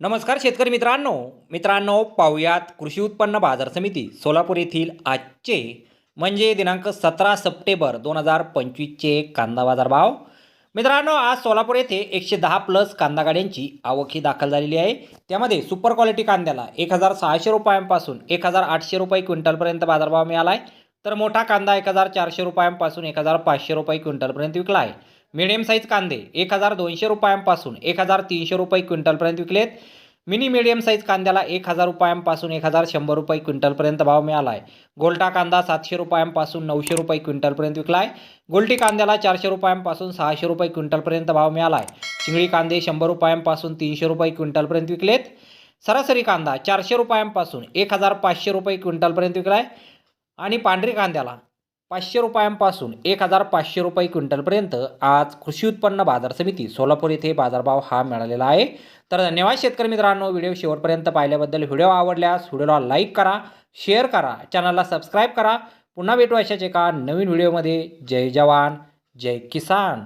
नमस्कार शेतकरी मित्रांनो. मित्रांनो पाहुयात कृषी उत्पन्न बाजार समिती सोलापूर येथील आजचे म्हणजे दिनांक सतरा सप्टेंबर दोन हजार पंचवीसचे कांदा बाजार भाव मित्रांनो आज सोलापूर येथे एकशे दहा प्लस कांदा गाड्यांची आवक ही दाखल झालेली आहे. त्यामध्ये सुपर क्वालिटी कांद्याला एक हजार सहाशे रुपयांपासून एक हजार आठशे रुपये क्विंटलपर्यंत बाजारभाव मिळाला आहे. तर मोठा कांदा एक हजार चारशे रुपयांपासून एक हजार पाचशे रुपये क्विंटलपर्यंत विकला आहे. मिडियम साईज कांदे एक हजार दोनशे रुपयांपासून एक हजार तीनशे रुपये क्विंटलपर्यंत विकलेत. मिनी मिडियम साईज कांद्याला एक हजार रुपयांपासून एक हजार शंभर रुपये क्विंटलपर्यंत भाव मिळाला आहे गोल्टा कांदा सातशे रुपयांपासून नऊशे रुपये क्विंटलपर्यंत विकला आहे गोल्टी कांद्याला चारशे रुपयांपासून सहाशे रुपये क्विंटलपर्यंत भाव मिळाला आहे चिंगळी कांदे शंभर रुपयांपासून तीनशे रुपये क्विंटलपर्यंत विकलेत. सरासरी कांदा चारशे रुपयांपासून एक हजार पाचशे रुपये क्विंटलपर्यंत विकला आहे आणि पांढरी कांद्याला पाचशे रुपयांपासून एक हजार पाचशे रुपये क्विंटलपर्यंत आज कृषी उत्पन्न बाजार समिती सोलापूर येथे बाजारभाव हा मिळालेला आहे. तर धन्यवाद शेतकरी मित्रांनो व्हिडिओ शेवटपर्यंत पाहिल्याबद्दल व्हिडिओ आवडल्यास व्हिडिओला लाईक करा शेअर करा चॅनलला सबस्क्राईब करा. पुन्हा भेटू अशाच एका नवीन व्हिडिओमध्ये. जय जवान जय किसान.